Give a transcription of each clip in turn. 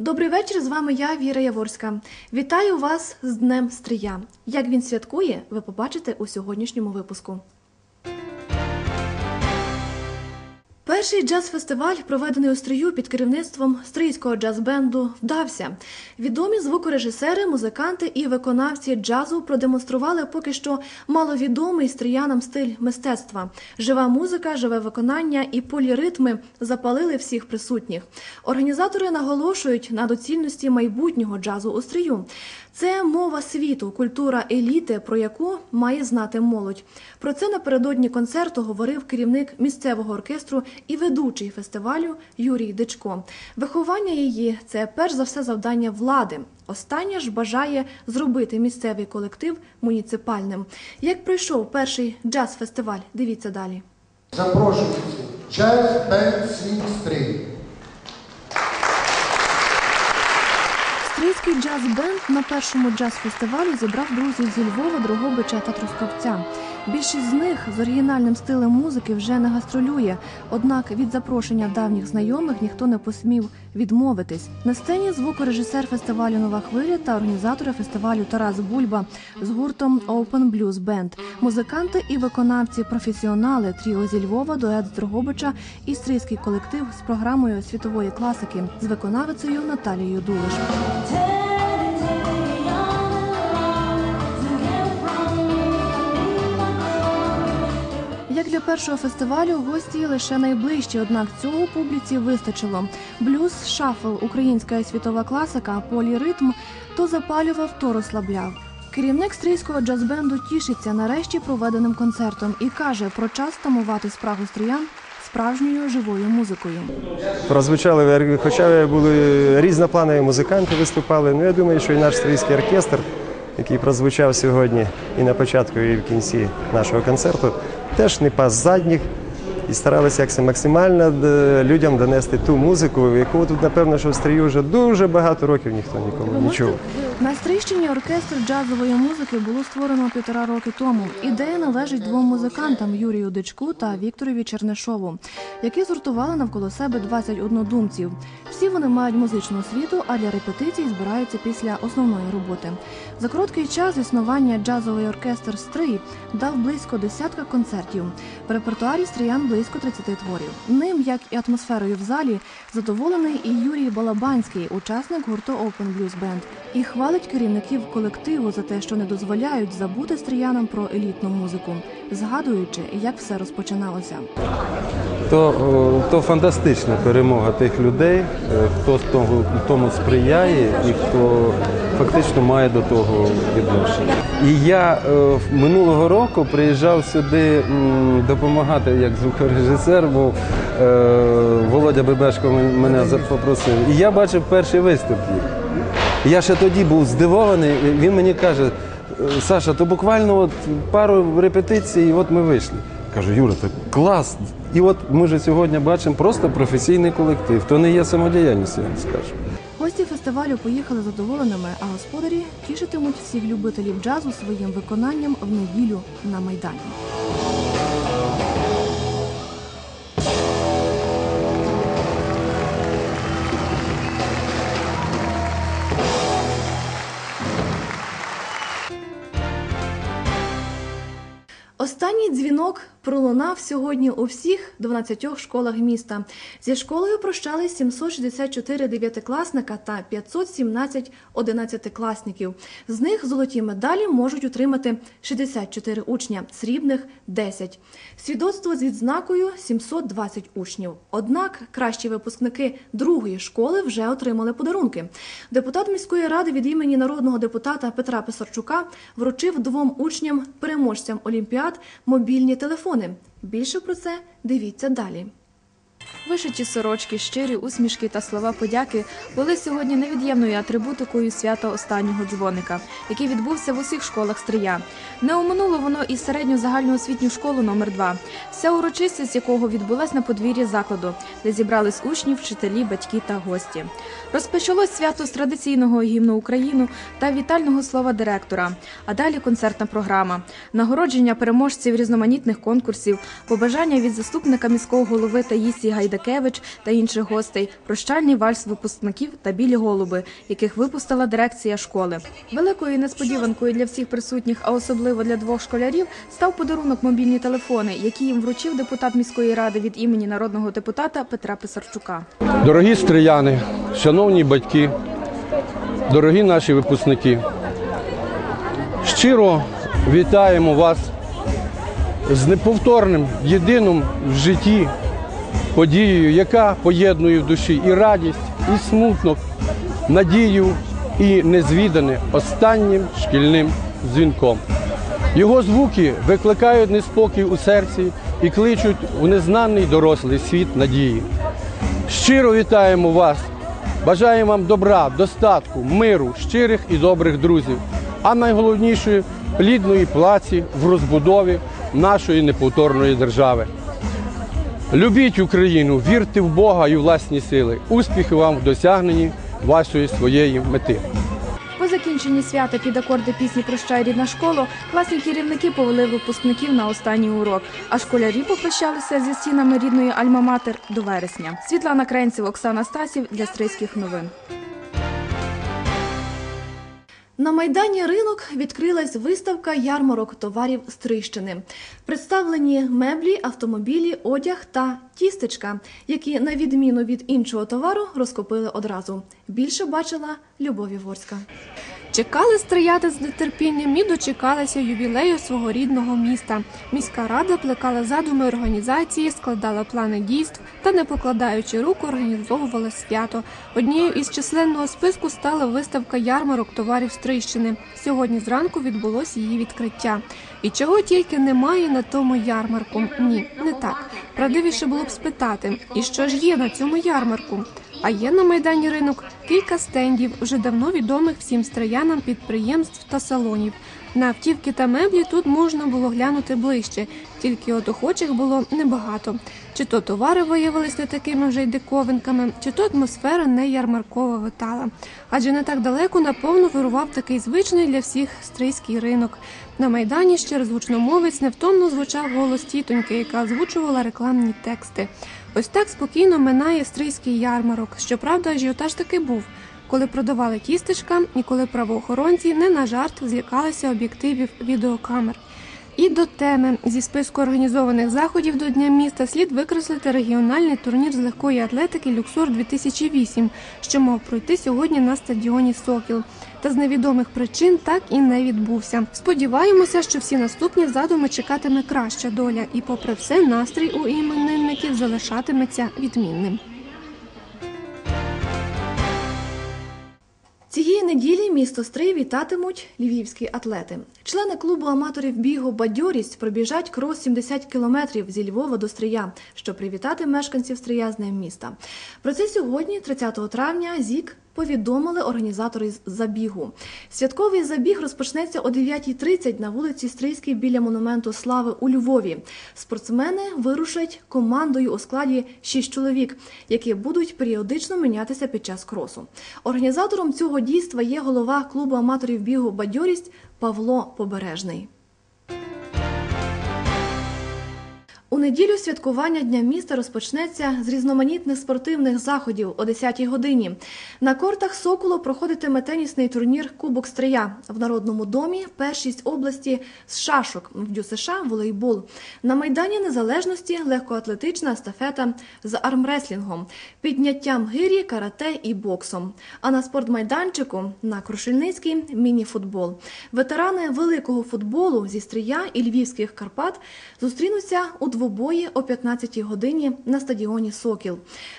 Добрий вечір. З вами я, Віра Яворська. Вітаю вас з Днем Стрия. Як він святкує, ви побачите у сьогоднішньому випуску. Перший джаз-фестиваль, проведений у Стрию під керівництвом стрийського джаз-бенду, вдався. Відомі звукорежисери, музиканти і виконавці джазу продемонстрували поки що маловідомий стріянам стиль мистецтва. Жива музика, живе виконання і поліритми запалили всіх присутніх. Організатори наголошують на доцільності майбутнього джазу у стрію. Це мова світу, культура еліти, про яку має знати молодь. Про це напередодні концерту говорив керівник місцевого оркестру і ведучий фестивалю Юрій Дичко. Виховання її це перш за все завдання влади. Остання ж бажає зробити місцевий колектив муніципальним. Як пройшов перший джаз-фестиваль? Дивіться далі. Запрошую Jazz Band Swing Street. Стрийський джаз-бенд на першому джаз-фестивалі зібрав друзів зі Львова, Дрогобича та Трускавця. Більшість з них з оригінальним стилем музики вже не гастролює. Однак від запрошення давніх знайомих ніхто не посмів відмовитись. На сцені звукорежисер фестивалю Нова хвиля та організатори фестивалю Тарас Бульба з гуртом Open Blues Band. Музиканти і виконавці професіонали тріо зі Львова, дует з Дрогобича і стрийський колектив з програмою світової класики з виконавицею Наталією Дулиш. Для першого фестивалю, гості лише найближчі, однак цього публіці вистачило. Блюз, шафл, українська світова класика, поліритм то запалював, то розслабляв. Керівник стрійського джаз-бенду тішиться нарешті проведеним концертом і каже про час тамувати спрагу стріян справжньою живою музикою. Прозвучали, хоча були різнопланові музиканти, виступали. Ну я думаю, що і наш стрийський оркестр, який прозвучав сьогодні і на початку, і в кінці нашого концерту, теж не пас задніх і старалися як максимально людям донести ту музику, яку тут, напевно, що в стрію вже дуже багато років ніхто ніколи не чув. На Стрийщині оркестр джазової музики було створено півтора роки тому. Ідея належить двом музикантам Юрію Дичку та Вікторові Чернишову, які згуртували навколо себе 20 однодумців. Всі вони мають музичну освіту, а для репетицій збираються після основної роботи. За короткий час існування джазовий оркестр Стрий дав близько десятка концертів. В репертуарі стріян близько 30 творів. Ним, як і атмосферою в залі, задоволений і Юрій Балабанський, учасник гурту Open Blues Band, і хвалить керівників колективу за те, що не дозволяють забути стріянам про елітну музику, згадуючи, як все розпочиналося. То, то фантастична перемога тих людей, е, хто з тому сприяє і хто фактично має до того відношення. І я е, минулого року приїжджав сюди допомагати як звукорежисер, бо е, Володя Бебешко мене попросив. І я бачив перший виступ. Я ще тоді був здивований. Він мені каже: «Е, Саша, то буквально от пару репетицій, і от ми вийшли. Кажу, Юра, так клас. І от ми вже сьогодні бачимо просто професійний колектив. То не є самодіяльність, я вам скажу. Гості фестивалю поїхали задоволеними, а господарі тішитимуть всіх любителів джазу своїм виконанням в неділю на майдані. Останній дзвінок пролунав сьогодні у всіх 12 школах міста. Зі школою прощались 764 дев'ятикласника та 517 одинадцятикласників. З них золоті медалі можуть отримати 64 учня, срібних 10. Свідоцтво з відзнакою 720 учнів. Однак кращі випускники другої школи вже отримали подарунки. Депутат міської ради від імені народного депутата Петра Писарчука вручив двом учням переможцям олімпіад мобільні телефони. Більше про це дивіться далі. Вишиті сорочки, щирі усмішки та слова подяки були сьогодні невід'ємною атрибутикою свята останнього дзвоника, який відбувся в усіх школах Стрия. Не оминуло воно і середню загальноосвітню школу номер 2 вся урочистість якого відбулась на подвір'ї закладу, де зібрались учні, вчителі, батьки та гості. Розпочалось свято з традиційного гімну Україну та вітального слова директора. А далі концертна програма, нагородження переможців різноманітних конкурсів, побажання від заступника міського голови Таїсії Гайдака Радакевич та інших гостей, прощальний вальс випускників та білі голуби, яких випустила дирекція школи. Великою несподіванкою для всіх присутніх, а особливо для двох школярів, став подарунок мобільні телефони, які їм вручив депутат міської ради від імені народного депутата Петра Писарчука. Дорогі стрияни, шановні батьки, дорогі наші випускники, щиро вітаємо вас з неповторним, єдиним в житті подією, яка поєднує в душі і радість, і смуток, надію і незвідане останнім шкільним дзвінком. Його звуки викликають неспокій у серці і кличуть у незнаний дорослий світ надії. Щиро вітаємо вас, бажаємо вам добра, достатку, миру, щирих і добрих друзів, а найголовніше плідної праці в розбудові нашої неповторної держави. Любіть Україну, вірте в Бога і власні сили. Успіхи вам в досягненні вашої своєї мети. По закінченні свята під акорди пісні Прощай рідна школа класні керівники повели випускників на останній урок, а школярі попрощалися зі стінами рідної Альма-Матер до вересня. Світлана Кренців, Оксана Стасів для Стрийських новин. На майдані ринок відкрилась виставка ярмарок товарів стрищини, Представлені меблі, автомобілі, одяг та тістечка, які, на відміну від іншого товару, розкупили одразу. Більше бачила Любові Ворська. Чекали стріяти з нетерпінням і дочекалися ювілею свого рідного міста. Міська рада плекала задуми організації, складала плани дійств та, не покладаючи рук, організовувала свято. Однією із численного списку стала виставка ярмарок товарів Стрийщини. Сьогодні зранку відбулось її відкриття. І чого тільки немає на тому ярмарку. Ні, не так. Правдивіше було б спитати, і що ж є на цьому ярмарку? А є на майдані ринок кілька стендів, вже давно відомих всім строянам підприємств та салонів. На автівки та меблі тут можна було глянути ближче, тільки от охочих було небагато. Чи то товари виявились не такими вже й диковинками, чи то атмосфера не ярмаркова витала. Адже не так далеко наповну вирував такий звичний для всіх стрийський ринок. На майдані ще раз гучномовець невтомно звучав голос тітоньки, яка озвучувала рекламні тексти. Ось так спокійно минає стрийський ярмарок. Щоправда, ажіотаж таки був. Коли продавали тістечка і коли правоохоронці не на жарт злякалися об'єктивів відеокамер. І до теми зі списку організованих заходів до Дня міста слід викреслити регіональний турнір з легкої атлетики Люксор 2008, що мав пройти сьогодні на стадіоні Сокіл. Та з невідомих причин так і не відбувся. Сподіваємося, що всі наступні задуми чекатиме краща доля, і, попри все, настрій у іменинників залишатиметься відмінним. Цієї неділі місто Стрий вітатимуть львівські атлети. Члени клубу аматорів бігу Бадьорість пробіжать крос 70 кілометрів зі Львова до Стрия, щоб привітати мешканців Стрия з ним міста. Про це сьогодні, 30 травня, ЗІК повідомили організатори забігу. Святковий забіг розпочнеться о 9.30 на вулиці Стрийській біля монументу слави у Львові. Спортсмени вирушать командою у складі 6 чоловік, які будуть періодично мінятися під час кросу. Організатором цього дійства є голова клубу аматорів бігу Бадьорість Павло Побережний. У неділю святкування Дня міста розпочнеться з різноманітних спортивних заходів о 10-й годині. На кортах Соколо проходитиме тенісний турнір Кубок Стрия. В Народному домі першість області з шашок, в ДЮСШ – волейбол. На Майдані Незалежності легкоатлетична естафета з армреслінгом, підняттям гирі, карате і боксом. А на спортмайданчику на Крушельницький – міні-футбол. Ветерани великого футболу зі Стрия і Львівських Карпат зустрінуться у двобої о 15-й годині на стадіоні Сокіл.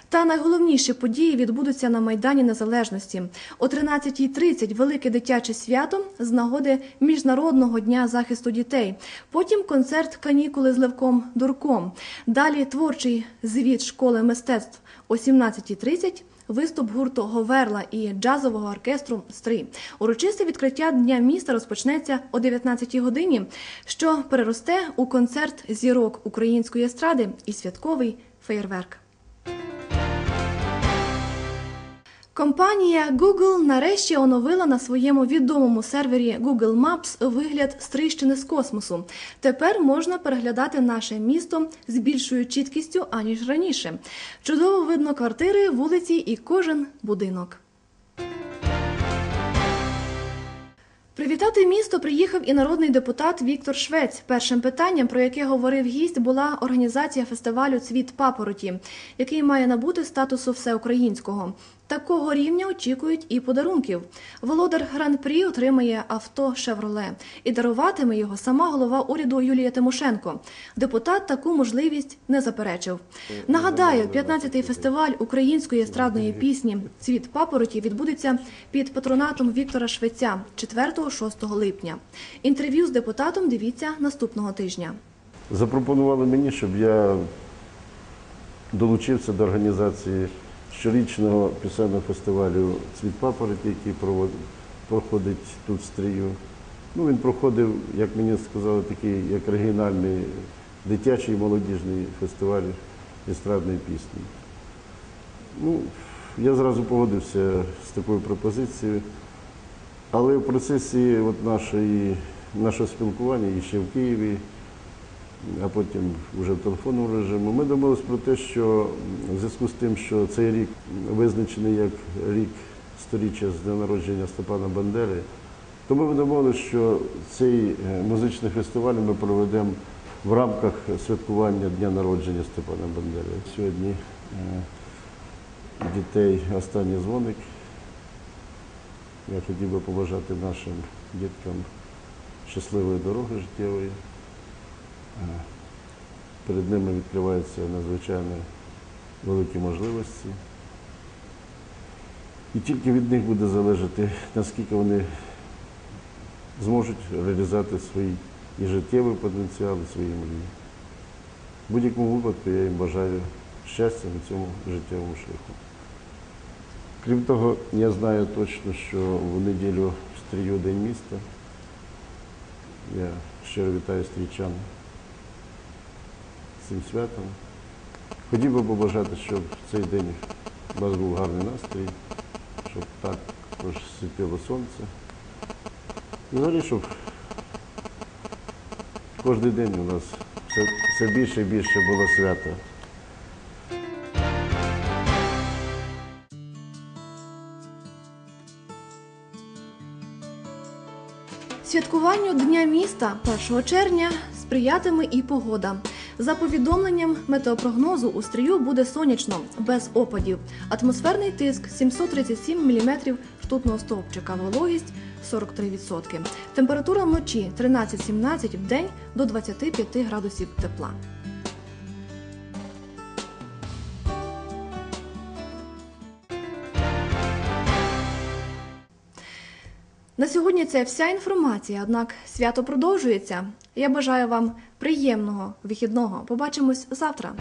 Та найголовніші події відбудуться на Майдані Незалежності. О 13.30 велике дитяче свято з нагоди Міжнародного дня захисту дітей. Потім концерт Канікули з Левком Дурком. Далі творчий звіт школи мистецтв о 17.30 Виступ гурту Говерла і джазового оркестру Стри. Урочисте відкриття Дня міста розпочнеться о 19-й годині, що переросте у концерт зірок української естради і святковий феєрверк. Компанія Google нарешті оновила на своєму відомому сервері Google Maps вигляд Стрийщини з космосу. Тепер можна переглядати наше місто з більшою чіткістю аніж раніше. Чудово видно квартири, вулиці і кожен будинок. Привітати місто приїхав і народний депутат Віктор Швець. Першим питанням, про яке говорив гість, була організація фестивалю Цвіт папороті, який має набути статусу всеукраїнського. Такого рівня очікують і подарунків. Володар гран-прі отримає авто Шевроле і даруватиме його сама голова уряду Юлія Тимошенко. Депутат таку можливість не заперечив. Нагадаю, 15-й фестиваль української естрадної пісні Цвіт папороті відбудеться під патронатом Віктора Швеця 4-6 липня. Інтерв'ю з депутатом дивіться наступного тижня. Запропонували мені, щоб я долучився до організації щорічного пісенного фестивалю Цвіт папороті, який проходить тут стрію. Ну, він проходив, як мені сказали, такий як регіональний дитячий молодіжний фестиваль естрадної пісні. Ну, я зразу погодився з такою пропозицією. Але в процесі от нашої, нашого спілкування і ще в Києві, а потім вже в телефонному режимі, ми домовилися про те, що в зв'язку з тим, що цей рік визначений як рік сторіччя з дня народження Степана Бандери, то ми домовилися, що цей е, музичний фестиваль ми проведемо в рамках святкування дня народження Степана Бандери. Сьогодні е, дітей останній дзвоник. Я хотів би побажати нашим діткам щасливої дороги життєвої. Е, Перед ними відкриваються надзвичайно великі можливості. І тільки від них буде залежати, наскільки вони зможуть реалізувати свій і життєвий потенціал, і свої мрії. В будь-якому випадку я їм бажаю щастя на цьому життєвому шляху. Крім того, я знаю точно, що в неділю стрію День міста. Я щиро вітаю стрійчан з цим святом. Хотів би побажати, щоб в цей день у вас був гарний настрій, щоб також світило сонце. І взагалі, щоб кожен день у нас все, все більше і більше було свято. Святкуванню Дня міста 1 червня сприятиме і погода. За повідомленням метеопрогнозу у стрію буде сонячно, без опадів. Атмосферний тиск 737 мм ртутного стовпчика, вологість 43%. Температура вночі 13-17, в день до 25 градусів тепла. Це вся інформація, однак свято продовжується. Я бажаю вам приємного вихідного. Побачимось завтра.